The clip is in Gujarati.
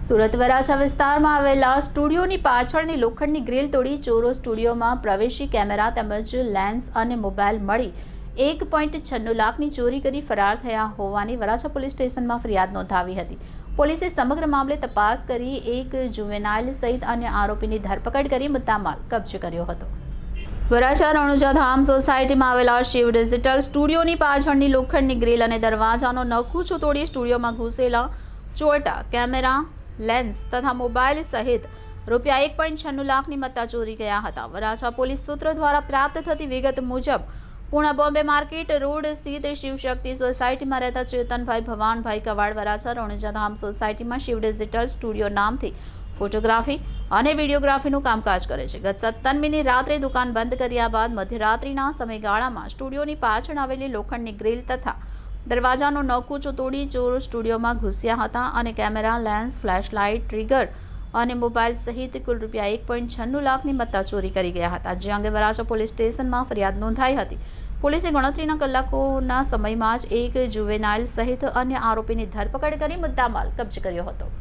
સુરત વરાછા વિસ્તારમાં આવેલા સ્ટુડિયોની પાછળની લોખંડની ગ્રીલ તોડી ચોરો સ્ટુડિયોમાં પ્રવેશી કેમેરા તેમજ લેન્સ અને મોબાઈલ મળી એક પોઈન્ટ છન્નું લાખની ચોરી કરી ફરાર થયા હોવાની વરાછા પોલીસ સ્ટેશનમાં ફરિયાદ નોંધાવી હતી. પોલીસે સમગ્ર મામલે તપાસ કરી એક જુવેનાઇલ સહિત અન્ય આરોપીની ધરપકડ કરી મુદ્દામાલ કબજે કર્યો હતો. વરાછા રણુજા ધામ સોસાયટીમાં આવેલા શિવ ડિજિટલ સ્ટુડિયોની પાછળની લોખંડની ગ્રીલ અને દરવાજાનો નખુચો તોડી સ્ટુડિયોમાં ઘૂસેલા ચોરટા કેમેરા લેન્સ તથા મોબાઈલ સહિત રૂપિયા એક પોઈન્ટ છન્નું લાખની મત્તા ચોરી ગયા હતા. વરાછા પોલીસ સૂત્રો દ્વારા પ્રાપ્ત થતી વિગત મુજબ પૂણા બોમ્બે માર્કેટ રોડ સ્થિત શિવશક્તિ સોસાયટીમાં રહેતા ચેતનભાઈ ભવાનભાઈ કવાડ વરાછા અણુજાધામ સોસાયટીમાં શિવ ડિજિટલ સ્ટુડિયો નામથી ફોટોગ્રાફી અને વિડીયોગ્રાફીનું કામકાજ કરે છે. ગત સત્તરમીની રાત્રે દુકાન બંધ કર્યા બાદ મધ્યરાત્રિના સમયગાળામાં સ્ટુડિયોની પાછળ આવેલી લોખંડની ગ્રીલ તથા દરવાજાનો નકુચો તોડી ચોર સ્ટુડિયોમાં ઘૂસ્યા હતા અને કેમેરા, લેન્સ, ફ્લેશલાઇટ, ટ્રિગર અને મોબાઈલ સહિત કુલ રૂપિયા એક પોઈન્ટ છન્નું લાખની મત્તા ચોરી કરી ગયા હતા, જે અંગે વરાછા પોલીસ સ્ટેશનમાં ફરિયાદ નોંધાઈ હતી. પોલીસે ગણતરીના કલાકોના સમયમાં જ એક જુવેનાઇલ સહિત અન્ય આરોપીની ધરપકડ કરી મુદ્દામાલ કબજે કર્યો હતો.